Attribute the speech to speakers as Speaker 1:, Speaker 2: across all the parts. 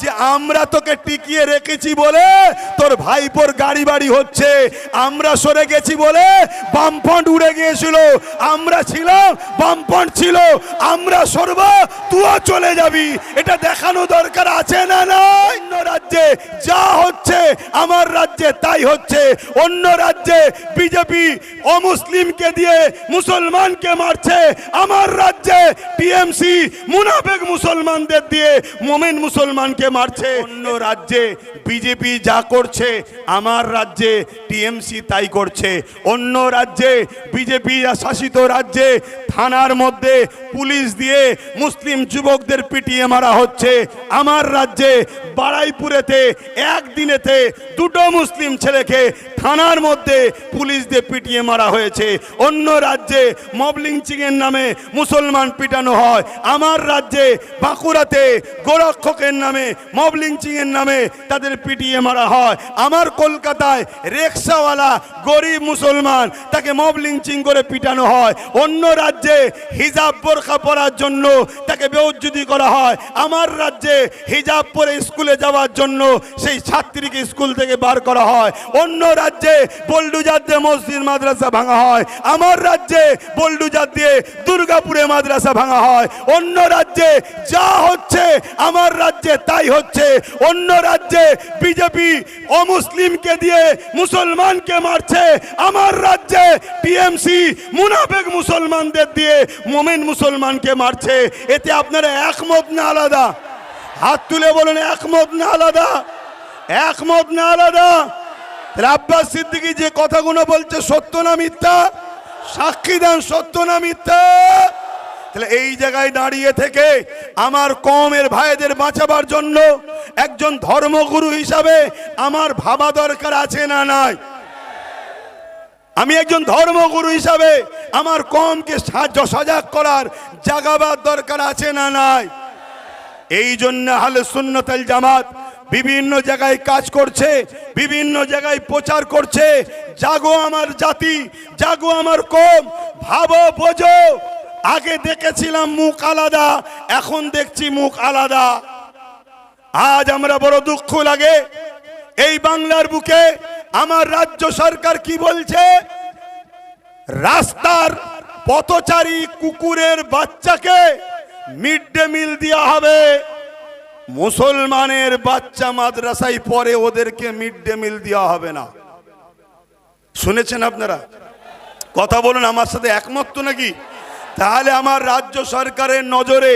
Speaker 1: যে আমরা তোকে টিকিয়ে রেখেছি বলে তোর ভাইপোর গাড়ি বাড়ি হচ্ছে। আমরা সরে গেছি বলে বামফ্রন্ট উড়ে গিয়েছিল। আমরা ছিলাম, বামফ্রন্ট ছিল। আমরা সরব, তুইও চলে যাবি। এটা দেখানো দরকার আছে না না অন্য রাজ্যে যা হচ্ছে আমার রাজ্যে তাই হচ্ছে। অন্য রাজ্যে বিজেপি অমুসলিমকে দিয়ে মুসলমানকে মারছে। আমার রাজ্যে টিএমসি মুনাফেক মুসলমানদের দিয়ে মোমেন মুসলমানকে মারছে। অন্য রাজ্যে বিজেপি যা করছে, আমার রাজ্যে টিএমসি তাই করছে। অন্য রাজ্যে বিজেপি শাসিত রাজ্যে, থানার মধ্যে পুলিশ দিয়ে মুসলিম যুবকদের পিটিয়ে মারা হচ্ছে। আমার রাজ্যে বাড়াইপুরেতে একদিনেতে দুটো মুসলিম ছেলেকে থানার মধ্যে পুলিশ দিয়ে পিটিয়ে মারা হয়েছে। অন্য রাজ্যে মবলিংচিং এর নামে মুসলমান পিটানো হয়। আমার রাজ্যে বাঁকুড়াতে গোরক্ষকের নামে মবলিংচিং এর নামে তাদের পিটিয়ে মারা হয়। আমার কলকাতায় রিক্সাওয়ালা গরিব মুসলমান, তাকে মবলিংচিং করে পিটানো হয়। অন্য রাজ্যে হিজাব বোরখা পরার জন্য তাকে বেউজ্জুদি করা হয়। আমার রাজ্যে হিজাব পরে স্কুলে যাওয়ার জন্য সেই ছাত্রীকে স্কুল থেকে বার করা হয়। অন্য রাজ্যে বল্ডুজার দিয়ে মসজিদ, মাদ্রাসা ভাঙা হয়। আমার রাজ্যে বল্ডুজার দিয়ে দুর্গাপুরে মাদ্রাসা ভাঙা হয়। অন্য রাজ্যে যা হচ্ছে, আমার রাজ্যে তাই হচ্ছে। অন্য রাজ্যে বিজেপি অমুসলিমকে দিয়ে মুসলমানকে মারছে। আমার রাজ্যে টিএমসি মুনাফেক মুসলমানদের দিয়ে মোমেন মুসলমানকে মারছে। এতে আপনারা একমত না আলাদা? হাত তুলে বলুন, একমত না আলাদা? একমত না আলাদা? আব্বাস সিদ্দিকি যে কথাগুলো বলছে, সত্য না মিথ্যা? সাক্ষী দেন, সত্য না মিথ্যা? তাহলে এই জায়গায় দাঁড়িয়ে থেকে আমার কমের ভাইদের বাঁচাবার জন্য একজন ধর্মগুরু হিসাবে আমার ভাবা দরকার আছে না নাই? আমি একজন ধর্মগুরু হিসাবে আমার কমকে সাহায্য সজাগ করার জাগাবার দরকার আছে না নাই? এই জন্য হালে সুন্নতাল জামাত বিভিন্ন জায়গায় কাজ করছে, বিভিন্ন জায়গায় প্রচার করছে। জাগো আমার জাতি, জাগো আমার কম, ভাবো, বোঝো। আগে দেখেছিলাম মুখ আলাদা, এখন দেখছি মুখ আলাদা। আজ আমরা বড় দুঃখ লাগে। এই বাংলার বুকে আমার রাজ্য সরকার কি বলছে? রাস্তার পথচারী কুকুরের বাচ্চাকে মিড ডে মিল দেওয়া হবে। মুসলমানের বাচ্চা মাদ্রাসায় পরে ওদেরকে মিড ডে মিল দেওয়া হবে না। শুনেছেন আপনারা? কথা বলুন, আমার সাথে একমত নাকি? তাহলে আমার রাজ্য সরকারের নজরে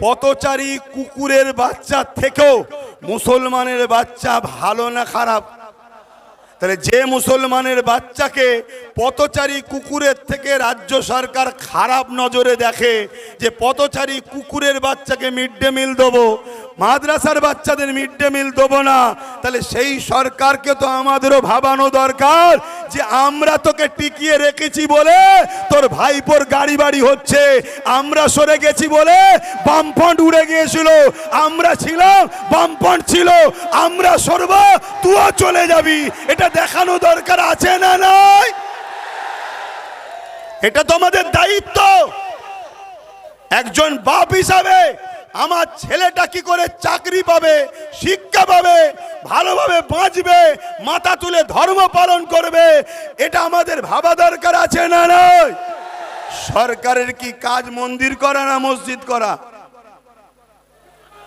Speaker 1: পথচারী কুকুরের বাচ্চা থেকেও মুসলমানের বাচ্চা ভালো না খারাপ? তাহলে যে মুসলমানের বাচ্চাকে পথচারী কুকুরের থেকে রাজ্য সরকার খারাপ নজরে দেখে যে পথচারী কুকুরের বাচ্চাকে মিড ডে মিল দেবো, মাদ্রাসার বাচ্চাদের মিড ডে মিল দেবো না, তাহলে সেই সরকারকে তো আমাদেরও ভাবানো দরকার যে আমরা তোকে টিকিয়ে রেখেছি বলে তোর ভাইপোর গাড়ি বাড়ি হচ্ছে, আমরা সরে গেছি বলে বামফ্রন্ট উড়ে গিয়েছিল, আমরা ছিলাম, বামফ্রন্ট ছিল, আমরা সরব। তুইও চলে যাবি। এটা দেখানো দরকার আছে না নাই? এটা তো আমাদের দায়িত্ব। একজন বাপ হিসাবে আমার ছেলেটা কি করে চাকরি পাবে, শিক্ষা পাবে, ভালোভাবে বাঁচবে, মাথা তুলে ধর্ম পালন করবে, এটা আমাদের ভাবা দরকার আছে না নয় সরকারের কি কাজ মন্দির করা না মসজিদ করা?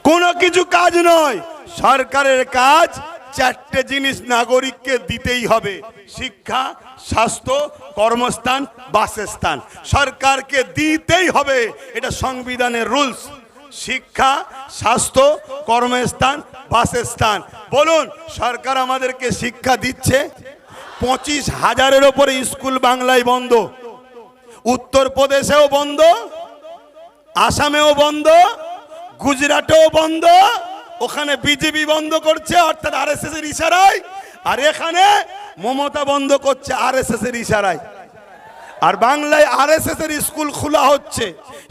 Speaker 1: কোনো কিছু কাজ নয়। সরকারের কাজ চারটে জিনিস নাগরিককে দিতেই হবে। শিক্ষা, স্বাস্থ্য, কর্মস্থান, বাসস্থান। সরকারকে দিতেই হবে। এটা সংবিধানের রুলস। শিক্ষা, স্বাস্থ্য, কর্মস্থান, বাসস্থান। বলুন, সরকার আমাদেরকে শিক্ষা দিচ্ছে? পঁচিশ হাজারের ওপরে স্কুল বাংলায় বন্ধ। উত্তরপ্রদেশেও বন্ধ। আসামেও বন্ধ। গুজরাটেও বন্ধ। ওখানে বিজেপি বন্ধ করছে, অর্থাৎ আর এস এর ইশারায়, আর এখানে মমতা বন্ধ করছে আর এস এর ইশারায়। আর বাংলায় আর এস এর স্কুল খোলা হচ্ছে,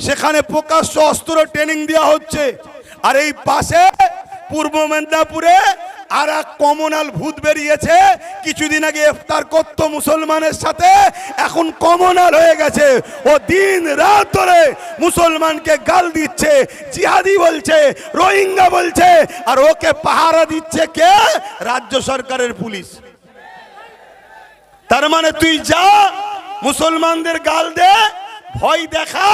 Speaker 1: সেখানে প্রকাশ্য অস্ত্র ট্রেনিং দেওয়া হচ্ছে। আর এই পাশে পূর্ব মেদিনীপুরে আর এক কমনাল ভূত বেরিয়েছে। কিছুদিন আগে ইফতার করত মুসলমানের সাথে, এখন কমনাল হয়ে গেছে। ও দিন রাত ধরে মুসলমানকে গাল দিচ্ছে, জিহাদি বলছে, রোহিঙ্গা বলছে, আর ওকে পাহারা দিচ্ছে কে? রাজ্য সরকারের পুলিশ। তার মানে তুই যা, মুসলমানদের গাল দে, ভয় দেখা,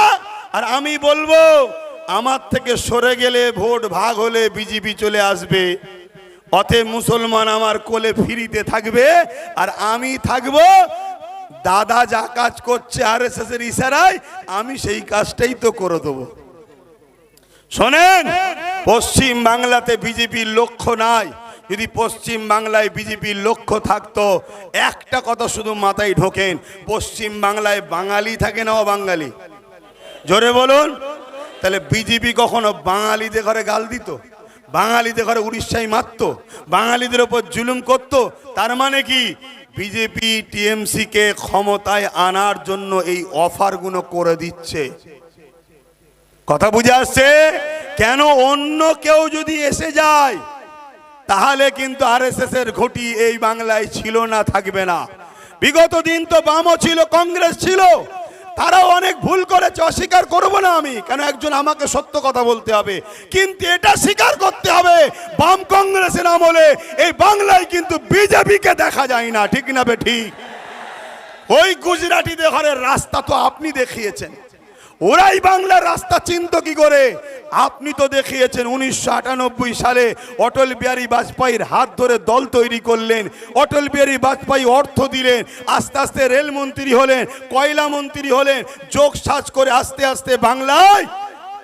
Speaker 1: আর আমি বলব, আমার থেকে সরে গেলে ভোট ভাগ হলে বিজেপি চলে আসবে। অতএব মুসলমান আমার কোলে ফিরিতে থাকবে, আর আমি থাকব। দাদা যা কাজ করছে আর এস এর ইশারায়, আমি সেই কাজটাই তো করে দেবো। শোনেন, পশ্চিম বাংলাতে বিজেপির লক্ষ্য নাই। যদি পশ্চিম বাংলায় বিজেপির লক্ষ্য থাকতো, একটা কথা শুধু মাথায় ঢোকেন, পশ্চিম বাংলায় বাঙালি থাকে না বাঙালি জোরে বলুন। তাহলে বিজেপি কখনো বাঙালিদের ঘরে গাল দিত? বাঙালিদের ঘরে উড়িষ্যায় মারতো, বাঙালিদের ওপর জুলুম করত, তার মানে কি? বিজেপি টিএমসি কে ক্ষমতায় আনার জন্য এই অফারগুলো করে দিচ্ছে। কথা বুঝে আসছে? কেন অন্য কেউ যদি এসে যায়, তাহলে কিন্তু আরএসএস এর ঘটি এই বাংলায় ছিল না, থাকবে না। বিগত দিন তো বামও ছিল, কংগ্রেস ছিল। তারাও অনেক ভুল করেছে, অস্বীকার করব না আমি। কেন একজন আমাকে সত্য কথা বলতে হবে? কিন্তু এটা স্বীকার করতে হবে, বাম কংগ্রেসের আমলে। এই বাংলায় কিন্তু বিজেপিকে দেখা যায় না, ঠিক না বে ঠিক? ওই গুজরাটিদের ঘরের রাস্তা তো আপনি দেখিয়েছেন। ওরাই বাংলার রাস্তা চিন্ত কি করে? আপনি তো দেখিয়েছেন উনিশশো আটানব্বই সালে অটল বিহারী বাজপেয়ীর হাত ধরে দল তৈরি করলেন, অটল বিহারী বাজপেয়ী অর্থ দিলেন, আস্তে আস্তে রেলমন্ত্রী হলেন, কয়লা মন্ত্রী হলেন যোগ সাজ করে আস্তে আস্তে বাংলায়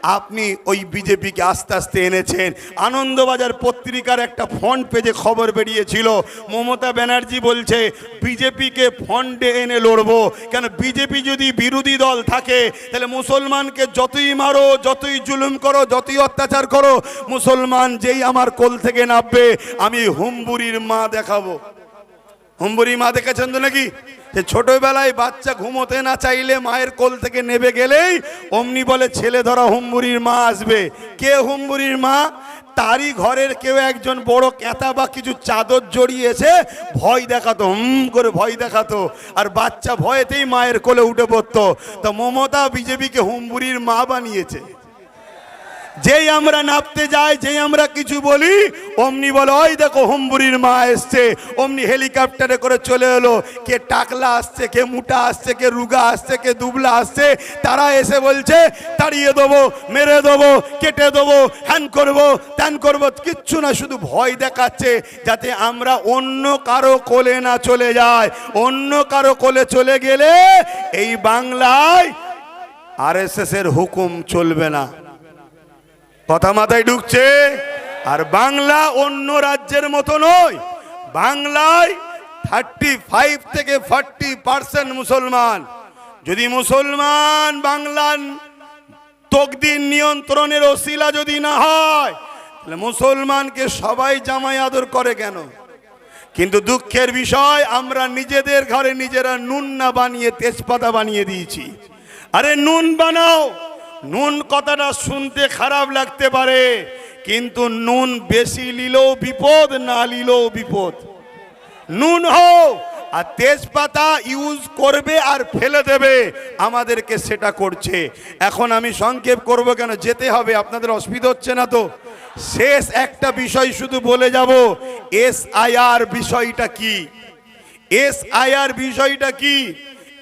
Speaker 1: আপনি ওই বিজেপিকে আস্তে আস্তে এনেছেন। আনন্দবাজার পত্রিকার একটা ফ্রন্ট পেজে খবর বেরিয়েছিল। মমতা ব্যানার্জি বলছে, বিজেপিকে ফন্ডে এনে লড়ব। কেন বিজেপি যদি বিরোধী দল থাকে, তাহলে মুসলমানকে যতই মারো, যতই জুলুম করো, যতই অত্যাচার করো, মুসলমান যেই আমার কোল থেকে নামবে, আমি হুম্বুরির মা দেখাবো। হুম্বুরি মা দেখেছেন তো নাকি? ছোটবেলায় বাচ্চা ঘুমোতে না চাইলে মায়ের কোল থেকে নেবে গেলেই অমনি বলে, ছেলে ধরা হুম্বুরির মা আসবে। কে হুম্বুরির মা? তারই ঘরের কেউ একজন বড় ক্যাতা বা কিছু চাদর জড়িয়েছে, ভয় দেখাতো, হুম করে ভয় দেখাতো। আর বাচ্চা ভয়েতেই মায়ের কোলে উঠে পড়তো। তো মমতা বিজেপিকে হুম্বুরির মা বানিয়েছে। যেই আমরা নাপতে যাই, যেই আমরা কিছু বলি, অমনি বলো, ওই দেখো হুম্বুরির মা এসছে। অমনি হেলিকপ্টারে করে চলে এলো। কে টাকলা আসছে, কে মুটা আসছে, কে রুগা আসছে, কে দুবলা আসছে, তারা এসে বলছে, তাড়িয়ে দেবো, মেরে দেবো, কেটে দেবো, হ্যান করব, ত্যান করব। কিচ্ছু না, শুধু ভয় দেখাচ্ছে, যাতে আমরা অন্য কারও কোলে না চলে যায় অন্য কারও কোলে চলে গেলে এই বাংলায় আরএসএস এর হুকুম চলবে না। কথা মাথায় ঢুকছে। আর বাংলা অন্য রাজ্যের মতো নয়। বাংলায় থার্টি ফাইভ থেকে ফর্টি পার্সেন্ট মুসলমান। যদি মুসলমান বাংলার তকদির নিয়ন্ত্রণের ওসিলা যদি না হয়, তাহলে মুসলমানকে সবাই জামাই আদর করে কেন? কিন্তু দুঃখের বিষয়, আমরা নিজেদের ঘরে নিজেরা নুন না বানিয়ে তেজপাতা বানিয়ে দিয়েছি। আরে নুন বানাও! নুন কথাটা শুনতে খারাপ লাগতে পারে, কিন্তু নুন বেশি নিলেও বিপদ, না নিলেও বিপদ। নুন হোক আর তেজপাতা ইউজ করবে আর ফেলে দেবে, আমাদেরকে সেটা করছে। এখন আমি সংক্ষেপ করব কেন? যেতে হবে, আপনাদের অসুবিধা হচ্ছে না তো? শেষ একটা বিষয় শুধু বলে যাব এস বিষয়টা কি? এস বিষয়টা কি?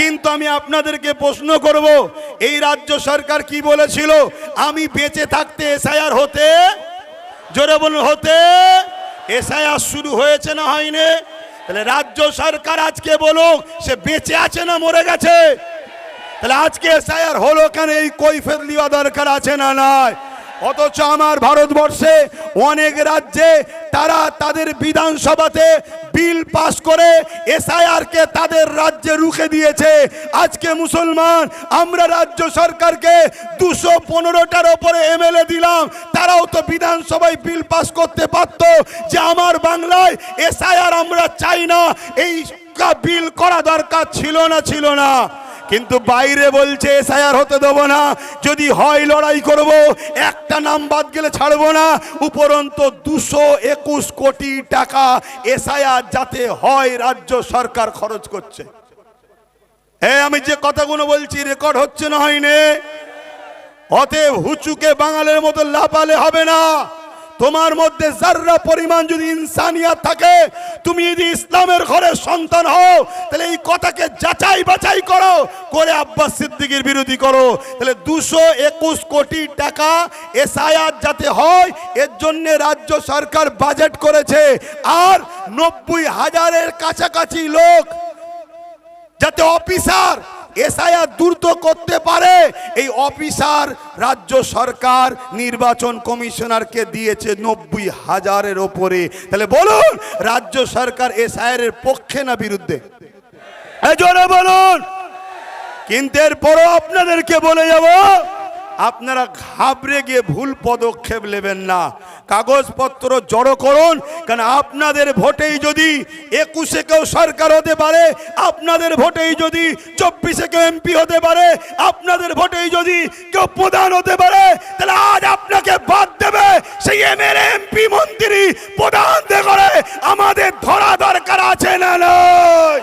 Speaker 1: কিন্তু আমি আপনাদেরকে প্রশ্ন করব, এই রাজ্য সরকার কি বলেছিল? আমি বেঁচে থাকতে এসআইআর হতে? জোরে বলুন, হতে? এসআইআর শুরু হয়েছে না হয়নি? তাহলে রাজ্য সরকার আজকে বলুক, সে বেঁচে আছে না মরে গেছে? তাহলে আজকে এসআইআর হলো কেন? এই কৈফের দেওয়া দরকার আছে না নয় অথচ আমার ভারতবর্ষে অনেক রাজ্যে তারা তাদের বিধানসভাতে বিল পাস করে এসআইআর কে তাদের রাজ্যে রুখে দিয়েছে। আজকে মুসলমান, আমরা রাজ্য সরকারকে দুশো পনেরোটার ওপরে এমএলএ দিলাম। তারাও তো বিধানসভায় বিল পাস করতে পারতো যে আমার বাংলায় এসআইআর আমরা চাই না। এই বিল করা দরকার ছিল না ছিল না। কিন্তু বাইরে বলছে, এসআইআর হতে দেবো না। যদি হয় লড়াই করব, একটা নাম বাদ গেলে ছাড়বো না। উপরন্ত দুশো একুশ কোটি টাকা এসআইআর যাতে হয়, রাজ্য সরকার খরচ করছে। হ্যাঁ আমি যে কথাগুলো বলছি, রেকর্ড হচ্ছে না হয়নি। অতএব হুচুকে বাঙালের মতো লাপালে হবে না। তোমার মধ্যে যার্রা পরিমাণ যদি ইনসানিয়াত থাকে, তুমি যদি ইসলামের ঘরের সন্তান হও, তাহলে এই কথাকে যাচাই করো আব্বাস সিদ্দিকের বিরোধী করো। তাহলে দুশো একুশ কোটি টাকা এসআইআর যাতে হয়, এর জন্য রাজ্য সরকার বাজেট করেছে। আর নব্বই হাজারের কাছাকাছি লোক যাতে অফিসার এসআইআর দ্রুত করতে পারে, এই অফিসার রাজ্য সরকার নির্বাচন কমিশনারকে দিয়েছে নব্বই হাজারের ওপরে। তাহলে বলুন, রাজ্য সরকার এসআইআর এর পক্ষে না বিরুদ্ধে? বলুন। কিন্তু এরপরও আপনাদেরকে বলে যাব, আপনারা ঘাবড়ে গিয়ে ভুল পদক্ষেপ নেবেন না। কাগজপত্র জড়ো করুন, কারণ আপনাদের ভোটেই যদি একুশে কেউ সরকার হতে পারে, আপনাদের ভোটেই যদি চব্বিশে কেউ এমপি হতে পারে, আপনাদের ভোটেই যদি কেউ প্রধান হতে পারে, তাহলে আজ আপনাকে বাদ দেবে সেই এমএলএ, এমপি, মন্ত্রী প্রধান করে, আমাদের ধরা দরকার আছে না নয়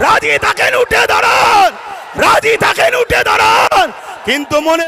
Speaker 1: রাজি থাকেন উঠে দাঁড়ান। রাজি থাকেন উঠে দাঁড়ান। কিন্তু মনে